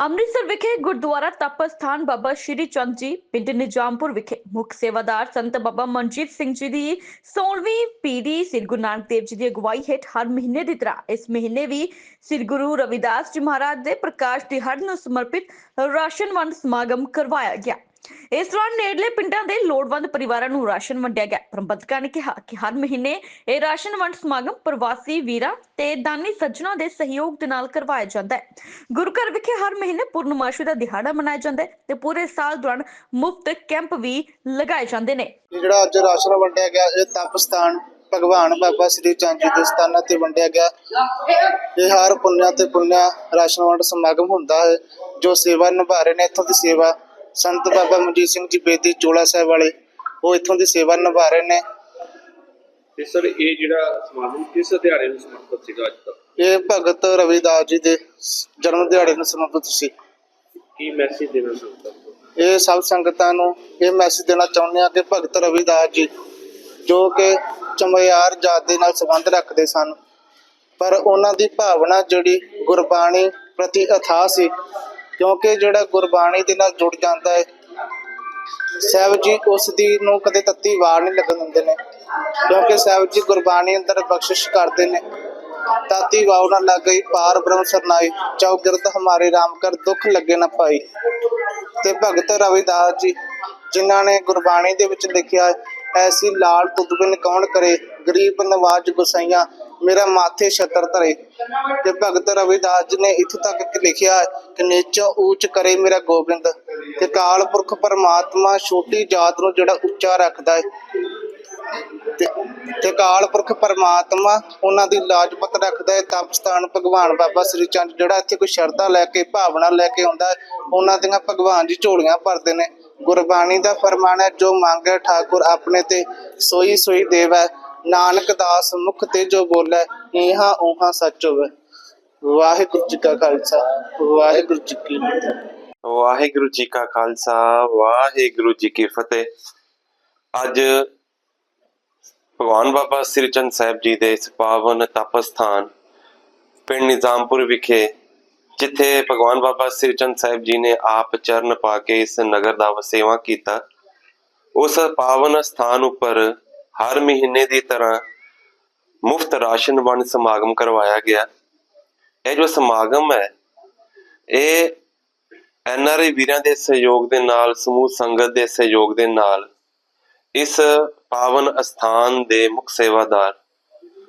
ਅੰਮ੍ਰਿਤਸਰ ਵਿਖੇ ਗੁਰਦੁਆਰਾ ਤਪ ਸਥਾਨ ਬਾਬਾ ਸ਼੍ਰੀ ਚੰਦ ਜੀ, ਪਿੰਡ ਨਿਜਾਮਪੁਰ ਵਿਖੇ ਮੁੱਖ ਸੇਵਾਦਾਰ ਸੰਤ ਬਾਬਾ ਮਨਜੀਤ ਸਿੰਘ ਜੀ ਦੀ 16ਵੀਂ ਪੀੜੀ ਸ੍ਰੀ ਗੁਰੂ ਨਾਨਕ ਦੇਵ ਜੀ ਦੀ ਅਗਵਾਈ ਹੇਠ ਹਰ ਮਹੀਨੇ ਦੀ ਤਰ੍ਹਾਂ ਇਸ ਮਹੀਨੇ ਵੀ ਸ੍ਰੀ ਗੁਰੂ ਰਵਿਦਾਸ ਜੀ ਮਹਾਰਾਜ ਦੇ ਪ੍ਰਕਾਸ਼ ਦਿਹਾੜ ਨੂੰ ਸਮਰਪਿਤ ਰਾਸ਼ਨ ਵੰਡ ਸਮਾਗਮ ਕਰਵਾਇਆ ਗਿਆ। ਇਸ ਦੌਰਾਨ ਨੇੜਲੇ ਪਿੰਡਾਂ ਦੇ ਲੋੜਵੰਦ ਪਰਿਵਾਰਾਂ ਨੂੰ ਰਾਸ਼ਨ ਵੰਡਿਆ ਗਿਆ। ਪ੍ਰਬੰਧਕਾਂ ਨੇ ਕਿਹਾ ਕਿ ਹਰ ਮਹੀਨੇ ਇਹ ਰਾਸ਼ਨ ਵੰਡ ਸਮਾਗਮ ਪ੍ਰਵਾਸੀ ਵੀਰਾਂ ਤੇ ਦਾਨੀ ਸੱਜਣਾ ਦੇ ਸਹਿਯੋਗ ਦੇ ਨਾਲ ਕਰਵਾਇਆ ਜਾਂਦਾ ਹੈ। ਗੁਰੂ ਘਰ ਵਿਖੇ ਹਰ ਮਹੀਨੇ ਪੂਰਨਮਾਸ਼ੀ ਦਾ ਦਿਹਾੜਾ ਮਨਾਇਆ ਜਾਂਦਾ ਹੈ ਤੇ ਪੂਰੇ ਸਾਲ ਦੌਰਾਨ ਮੁਫਤ ਕੈਂਪ ਵੀ ਲਗਾਏ ਜਾਂਦੇ ਨੇ। ਜਿਹੜਾ ਅੱਜ ਰਾਸ਼ਨ ਵੰਡਿਆ ਗਿਆ, ਇਹ ਤਪ ਸਥਾਨ ਭਗਵਾਨ ਬਾਬਾ ਸ੍ਰੀ ਚੰਦ ਜੀ ਦੇ ਸਥਾਨਾਂ ਤੇ ਵੰਡਿਆ ਗਿਆ। ਇਹ ਹਰ ਪੁੰਨਿਆ ਤੇ ਪੁੰਨਿਆ ਰਾਸ਼ਨ ਵੰਡ ਸਮਾਗਮ ਹੁੰਦਾ ਹੈ, ਜੋ ਸੇਵਾ ਨਿਭਾ ਰਹੇ ਨੇ, ਇੱਥੋਂ ਦੀ ਸੇਵਾ ਸੰਤ ਬਾਬਾ ਮਨਜੀਤ ਸਿੰਘ ਜੀ ਬੇਦੀ ਚੋਲਾ ਸਾਹਿਬ ਵਾਲੇ ਉਹ ਇੱਥੋਂ ਦੀ ਸੇਵਾ ਨਿਭਾ ਰਹੇ ਨੇ। ਤੇ ਸਰ ਇਹ ਜਿਹੜਾ ਸਮਾਗਮ ਕਿਸ ਦਿਹਾੜੇ ਨੂੰ ਸਮਰਪਿਤ ਸੀਗਾ ਅੱਜ ਦਾ ਇਹ ਭਗਤ ਰਵਿਦਾਸ ਜੀ ਦੇ ਜਨਮ ਦਿਹਾੜੇ ਨੂੰ ਸਮਰਪਿਤ ਸੀ। ਕੀ ਮੈਸੇਜ ਦੇਣਾ ਚਾਹੁੰਦਾ ਇਹ ਸਭ ਸੰਗਤਾਂ ਨੂੰ ਇਹ ਮੈਸੇਜ ਦੇਣਾ ਚਾਹੁੰਦੇ ਹਾਂ ਕਿ ਭਗਤ ਰਵਿਦਾਸ ਜੀ ਜੋ ਕਿ ਚਮਿਆਰ ਜਾਤ ਦੇ ਨਾਲ ਸੰਬੰਧ ਰੱਖਦੇ ਸਨ ਪਰ ਉਹਨਾਂ ਦੀ ਭਾਵਨਾ ਜਿਹੜੀ ਗੁਰਬਾਣੀ ਪ੍ਰਤੀ ਅਥਾਹ ਸੀ ਕਿਉਂਕਿ ਜਿਹੜਾ ਗੁਰਬਾਣੀ ਦੇ ਨਾਲ ਜੁੜ ਜਾਂਦਾ ਹੈ, ਸਾਹਿਬ ਜੀ ਉਸ ਦੀ ਨੂੰ ਕਦੇ ਤੱਤੀ ਵਾਰ ਨਹੀਂ ਲੱਗਣ ਦਿੰਦੇ ਨੇ। ਕਿਉਂਕਿ ਸਾਹਿਬ ਜੀ ਗੁਰਬਾਣੀ ਅੰਦਰ ਬਖਸ਼ਿਸ਼ ਕਰਦੇ ਨੇ। ਤਾਤੀ ਵਾਉ ਨਾ ਲੱਗ ਗਈ ਪਾਰ ਬ੍ਰਹਮ ਸਰਨਾਈ ਚੌਗਿਰਦ ਹਮਾਰੇ ਰਾਮ ਕਰ, ਦੁੱਖ ਲੱਗੇ ਨਾ ਪਾਈ। ਤੇ ਭਗਤ ਰਵਿਦਾਸ ਜੀ, ਜਿਨ੍ਹਾਂ ਨੇ ਗੁਰਬਾਣੀ ਦੇ ਵਿੱਚ ਲਿਖਿਆ ਐਸੀ ਲਾਲ ਤੁਧ ਬਿਨ ਕੌਣ ਕਰੇ? ਗਰੀਬ ਨਵਾਜ ਗੁਸਾਈਆਂ, ਮੇਰਾ ਮਾਥੇ ਛਤਰ ਧਰੇ। ਤੇ ਭਗਤ ਰਵਿਦਾਸ ਜੀ ਨੇ ਇੱਥੋਂ ਤੱਕ ਲਿਖਿਆ ਕਿ ਨੀਚੋਂ ਊਚ ਕਰੇ ਮੇਰਾ ਗੋਬਿੰਦ ਤੇ ਕਾਲ ਪੁਰਖ ਪਰਮਾਤਮਾ ਛੋਟੀ ਜਾਤ ਨੂੰ ਜਿਹੜਾ ਉੱਚਾ ਰੱਖਦਾ ਹੈ ਤੇ ਕਾਲ ਪੁਰਖ ਪਰਮਾਤਮਾ ਉਹਨਾਂ ਦੀ ਲਾਜਪਤ ਰੱਖਦਾ ਹੈ ਤਪ ਸਥਾਨ ਭਗਵਾਨ ਬਾਬਾ ਸ੍ਰੀ ਚੰਦ ਜਿਹੜਾ ਇੱਥੇ ਕੋਈ ਸ਼ਰਧਾ ਲੈ ਕੇ ਭਾਵਨਾ ਲੈ ਕੇ ਆਉਂਦਾ ਹੈ, ਉਹਨਾਂ ਦੀਆਂ ਭਗਵਾਨ ਜੀ ਝੋਲੀਆਂ ਭਰਦੇ ਨੇ। ਗੁਰਬਾਣੀ ਦਾ ਫਰਮਾਨ ਹੈ ਜੋ ਮੰਗੇ ਠਾਕੁਰ ਆਪਣੇ ਤੇ ਸੋਈ ਸੋਈ ਦੇਵੈ। ਨਾਨਕ ਦਾਸ ਮੁਖ ਤੇ ਜੋ ਬੋਲੇ ਇਹਾਂ ਉਹਾਂ ਸੱਚ ਹੋਵੇ। ਵਾਹਿਗੁਰੂ ਜੀ ਕਾ ਖਾਲਸਾ, ਵਾਹਿਗੁਰੂ ਜੀ ਕੀ ਫਤਿਹ। ਵਾਹਿਗੁਰੂ ਜੀ ਕਾ ਖਾਲਸਾ, ਵਾਹਿਗੁਰੂ ਜੀ ਕੀ ਫਤਿਹ। ਅੱਜ ਭਗਵਾਨ ਬਾਬਾ ਸ੍ਰੀ ਚੰਦ ਸਾਹਿਬ ਜੀ ਦੇ ਇਸ ਪਾਵਨ ਤਪ ਪਿੰਡ ਨਿਜ਼ਾਮਪੁਰ ਵਿਖੇ, ਜਿੱਥੇ ਭਗਵਾਨ ਬਾਬਾ ਸ੍ਰੀ ਚੰਦ ਸਾਹਿਬ ਜੀ ਨੇ ਆਪ ਚਰਨ ਪਾ ਕੇ ਇਸ ਨਗਰ ਦਾ ਵਸੇਵਾ ਕੀਤਾ, ਉਸ ਪਾਵਨ ਸਥਾਨ ਉੱਪਰ ਹਰ ਮਹੀਨੇ ਦੀ ਤਰ੍ਹਾਂ ਮੁਫਤ ਰਾਸ਼ਨ ਵੰਡ ਸਮਾਗਮ ਕਰਵਾਇਆ ਗਿਆ। ਇਹ ਜੋ ਸਮਾਗਮ ਹੈ, ਇਹ ਐਨਆਰਆਈ ਵੀਰਾਂ ਦੇ ਸਹਿਯੋਗ ਦੇ ਨਾਲ, ਸਮੂਹ ਸੰਗਤ ਦੇ ਸਹਿਯੋਗ ਦੇ ਨਾਲ, ਇਸ ਪਾਵਨ ਅਸਥਾਨ ਦੇ ਮੁੱਖ ਸੇਵਾਦਾਰ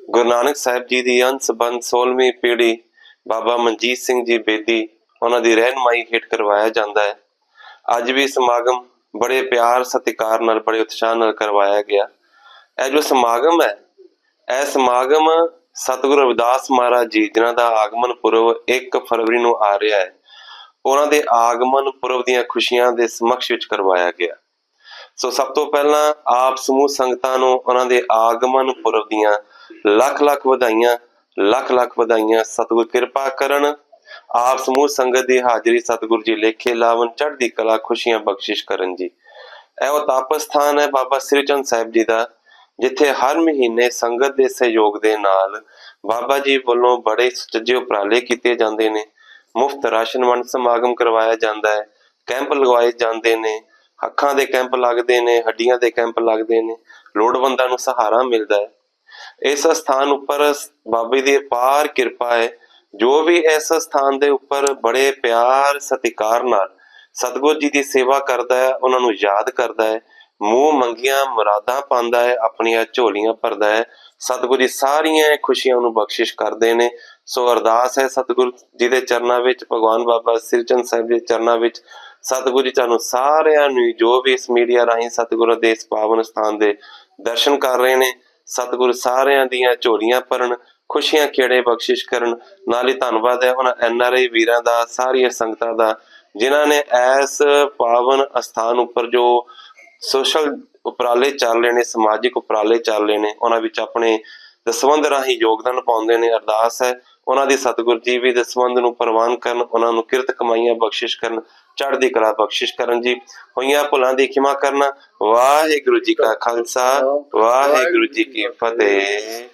ਗੁਰੂ ਨਾਨਕ ਸਾਹਿਬ ਜੀ ਦੀ ਅੰਸ਼ 16ਵੀਂ ਪੀੜ੍ਹੀ ਬਾਬਾ ਮਨਜੀਤ ਸਿੰਘ ਜੀ ਬੇਦੀ, ਉਹਨਾਂ ਦੀ ਰਹਿਨਮਾਈ ਹੇਠ ਕਰਵਾਇਆ ਜਾਂਦਾ ਹੈ। ਅੱਜ ਵੀ ਸਮਾਗਮ ਬੜੇ ਪਿਆਰ, ਸਤਿਕਾਰ ਨਾਲ, ਬੜੇ ਉਤਸ਼ਾਹ ਨਾਲ ਕਰਵਾਇਆ ਗਿਆ। ਇਹ ਜੋ ਸਮਾਗਮ ਹੈ, ਇਹ ਸਮਾਗਮ ਸਤਿਗੁਰੂ ਰਵਿਦਾਸ ਮਹਾਰਾਜ ਜੀ, ਜਿਨ੍ਹਾਂ ਦਾ ਆਗਮਨ ਪੁਰਬ 1 ਫਰਵਰੀ ਨੂੰ ਆ ਰਿਹਾ ਹੈ, ਉਹਨਾਂ ਦੇ ਆਗਮਨ ਪੁਰਬ ਦੀਆਂ ਖੁਸ਼ੀਆਂ ਦੇ ਸਮਕਸ਼ ਵਿੱਚ ਕਰਵਾਇਆ ਗਿਆ। ਸੋ ਸਭ ਤੋਂ ਪਹਿਲਾਂ ਆਪ ਸਮੂਹ ਸੰਗਤਾਂ ਨੂੰ ਉਹਨਾਂ ਦੇ ਆਗਮਨ ਪੁਰਬ ਦੀਆਂ ਲੱਖ ਲੱਖ ਵਧਾਈਆਂ, ਲੱਖ ਲੱਖ ਵਧਾਈਆਂ, ਸਤਿਗੁਰ ਕਿਰਪਾ ਕਰਨ, ਆਪ ਸਮੂਹ ਸੰਗਤ ਦੀ ਹਾਜ਼ਰੀ ਸਤਿਗੁਰ ਜੀ ਲੇਖੇ ਲਾਵਨ ਚੜ੍ਹਦੀ ਕਲਾ ਖੁਸ਼ੀਆਂ ਬਖਸ਼ਿਸ਼ ਕਰਨ ਜੀ। ਇਹ ਉਹ ਤਪ ਸਥਾਨ ਹੈ ਬਾਬਾ ਸ੍ਰੀ ਚੰਦ ਸਾਹਿਬ ਜੀ ਦਾ ਜਿੱਥੇ ਹਰ ਮਹੀਨੇ ਸੰਗਤ ਦੇ ਸਹਿਯੋਗ ਦੇ ਨਾਲ ਬਾਬਾ ਜੀ ਵੱਲੋਂ ਬੜੇ ਸੁਚੱਜੇ ਉਪਰਾਲੇ ਕੀਤੇ ਜਾਂਦੇ ਨੇ। ਮੁਫਤ ਰਾਸ਼ਨ ਵੰਡ ਸਮਾਗਮ ਕਰਵਾਇਆ ਜਾਂਦਾ ਹੈ। ਕੈਂਪ ਲਗਵਾਏ ਜਾਂਦੇ ਨੇ। ਅੱਖਾਂ ਦੇ ਕੈਂਪ ਲੱਗਦੇ ਨੇ, ਹੱਡੀਆਂ ਦੇ ਕੈਂਪ ਲੱਗਦੇ ਨੇ। ਲੋੜਵੰਦਾਂ ਨੂੰ ਸਹਾਰਾ ਮਿਲਦਾ ਹੈ। ਇਸ ਸਥਾਨ ਉੱਪਰ ਬਾਬੇ ਦੀ ਅਪਾਰ ਕਿਰਪਾ ਹੈ। ਜੋ ਵੀ ਇਸ ਸਥਾਨ ਦੇ ਉੱਪਰ ਬੜੇ ਪਿਆਰ ਸਤਿਕਾਰ ਨਾਲ ਸਤਿਗੁਰ ਜੀ ਦੀ ਸੇਵਾ ਕਰਦਾ ਹੈ, ਉਹਨਾਂ ਨੂੰ ਯਾਦ ਕਰਦਾ ਹੈ। ਮੂੰਹ ਮੰਗੀਆਂ, ਮੁਰਾਦਾਂ ਪਾਉਂਦਾ ਹੈ, ਆਪਣੀਆਂ ਝੋਲੀਆਂ ਭਰਦਾ ਹੈ। ਸਤਿਗੁਰ ਜੀ ਸਾਰੀਆਂ ਖੁਸ਼ੀਆਂ ਨੂੰ ਬਖਸ਼ਿਸ਼ ਕਰਦੇ ਨੇ। ਸੋ ਅਰਦਾਸ ਹੈ ਸਤਿਗੁਰ ਜੀ ਦੇ ਚਰਨਾਂ ਵਿੱਚ, ਭਗਵਾਨ ਬਾਬਾ ਸ੍ਰੀ ਸਾਹਿਬ ਦੇ ਚਰਨਾਂ ਵਿੱਚ। ਸਤਿਗੁਰੂ ਜੀ ਤੁਹਾਨੂੰ ਸਾਰਿਆਂ ਨੂੰ ਜੋ ਵੀ ਇਸ ਮੀਡੀਆ ਰਾਹੀਂ ਸਤਿਗੁਰੂ ਦੇ ਇਸ ਪਾਵਨ ਸਥਾਨ ਦੇ ਦਰਸ਼ਨ ਕਰ ਰਹੇ ਨੇ, ਸਤਿਗੁਰੂ ਸਾਰਿਆਂ ਦੀਆਂ ਝੋਲੀਆਂ ਭਰਨ, ਖੁਸ਼ੀਆਂ ਖੇੜੇ ਬਖਸ਼ਿਸ਼ ਕਰਨ। ਨਾਲ ਹੀ ਧੰਨਵਾਦ ਹੈ ਉਹਨਾਂ ਐਨ ਆਰ ਆਈ ਵੀਰਾਂ ਦਾ, ਸਾਰੀਆਂ ਸੰਗਤਾਂ ਦਾ, ਜਿਨ੍ਹਾਂ ਨੇ ਇਸ ਪਾਵਨ ਅਸਥਾਨ ਉੱਪਰ ਜੋ ਸੋਸ਼ਲ ਉਪਰਾਲੇ ਚੱਲ ਰਹੇ ਨੇ, ਸਮਾਜਿਕ ਉਪਰਾਲੇ ਚੱਲ ਰਹੇ ਨੇ, ਉਹਨਾਂ ਵਿੱਚ ਆਪਣੇ ਦਸਵੰਧ ਰਾਹੀਂ ਯੋਗਦਾਨ ਪਾਉਂਦੇ ਨੇ, ਅਰਦਾਸ ਹੈ, ਉਹਨਾਂ ਦੀ ਸਤਿਗੁਰ ਜੀ ਵੀ ਦਸਵੰਧ ਨੂੰ ਪ੍ਰਵਾਨ ਕਰਨ, ਉਹਨਾਂ ਨੂੰ ਕਿਰਤ ਕਮਾਈਆਂ ਬਖਸ਼ਿਸ਼ ਕਰਨ, ਚੜ੍ਹਦੀ ਕਲਾ ਬਖਸ਼ਿਸ਼ ਕਰਨ ਜੀ, ਹੋਈਆਂ ਭੁੱਲਾਂ ਦੀ ਖਿਮਾ ਕਰਨਾ, ਵਾਹਿਗੁਰੂ ਜੀ ਕਾ ਖਾਲਸਾ, ਵਾਹਿਗੁਰੂ ਜੀ ਕੀ ਫਤਿਹ।